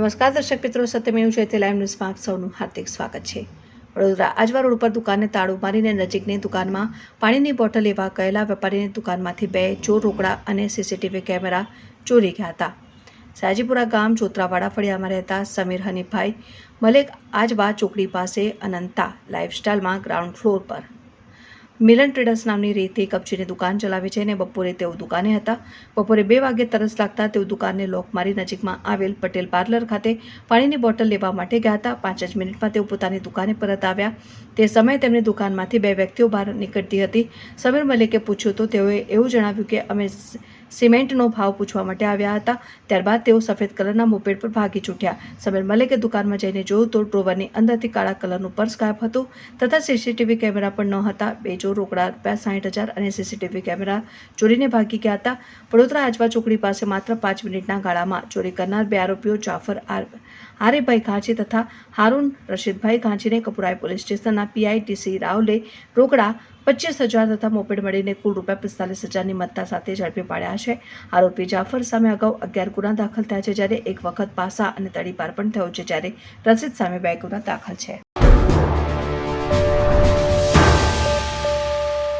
નમસ્કાર, દર્શક મિત્રો, સત્યમેવ છે. તે લાઈવ ન્યૂઝમાં આપ સૌનું હાર્દિક સ્વાગત છે. વડોદરા આજવા રોડ ઉપર દુકાનને તાળું મારીને નજીકની દુકાનમાં પાણીની બોટલ લેવા ગયેલા વેપારીની દુકાનમાંથી બે ચોર રોકડા અને સીસીટીવી કેમેરા ચોરી ગયા હતા. સાજીપુરા ગામ ચોતરાવાડા ફળિયામાં રહેતા સમીર હનીફભાઈ મલેક આજવા ચોકડી પાસે અનંતા લાઇફસ્ટાઇલમાં ગ્રાઉન્ડ ફ્લોર પર મિલન ટ્રેડર્સ નામની રેતી કપચીની દુકાન ચલાવે છે અને બપોરે તેઓ દુકાને હતા. બપોરે બે વાગે તરસ લાગતા તેઓ દુકાનને લોક મારી નજીકમાં આવેલ પટેલ પાર્લર ખાતે પાણીની બોટલ લેવા માટે ગયા હતા. પાંચ જ મિનિટમાં તેઓ પોતાની દુકાને પરત આવ્યા. તે સમયે તેમની દુકાનમાંથી બે વ્યક્તિઓ બહાર નીકળતી હતી. સમીર મલિકે પૂછ્યું તો તેઓએ એવું જણાવ્યું કે અમે સિમેન્ટનો ભાવ પૂછવા માટે આવ્યા હતા. ત્યારબાદ તેઓ સફેદ કલરના મોપેડ પર ભાગી છૂટ્યા. સમીર મલિકે દુકાનમાં જઈને જોયું તો ડ્રોવરની અંદરથી કાળા કલરનું પર્સ ગાયબ હતું તથા સીસીટીવી કેમેરા પણ ન હતા. બે ચોર રોકડા રૂપિયા સાઠ હજાર અને સીસીટીવી કેમેરા ચોરીને ભાગી ગયા હતા. વડોદરા આજવા ચોકડી પાસે માત્ર પાંચ મિનિટના ગાળામાં ચોરી કરનાર બે આરોપીઓ જાફર આર હારીભાઈ ઘાંચી તથા હારૂન રશીદભાઈ ઘાંચીને કપુરાઈ પોલીસ સ્ટેશનના પીઆઈટીસી રાવલે રોકડા પચીસ હજાર તથા મોપેડ મળીને કુલ રૂપિયા પિસ્તાલીસ હજારની મત્તા સાથે ઝડપી પાડ્યા છે. આરોપી જાફર સામે અગાઉ અગિયાર ગુના દાખલ થયા છે, જ્યારે એક વખત પાસા અને તડીપાર પણ થયો છે, જ્યારે રસીદ સામે બે ગુના દાખલ છે.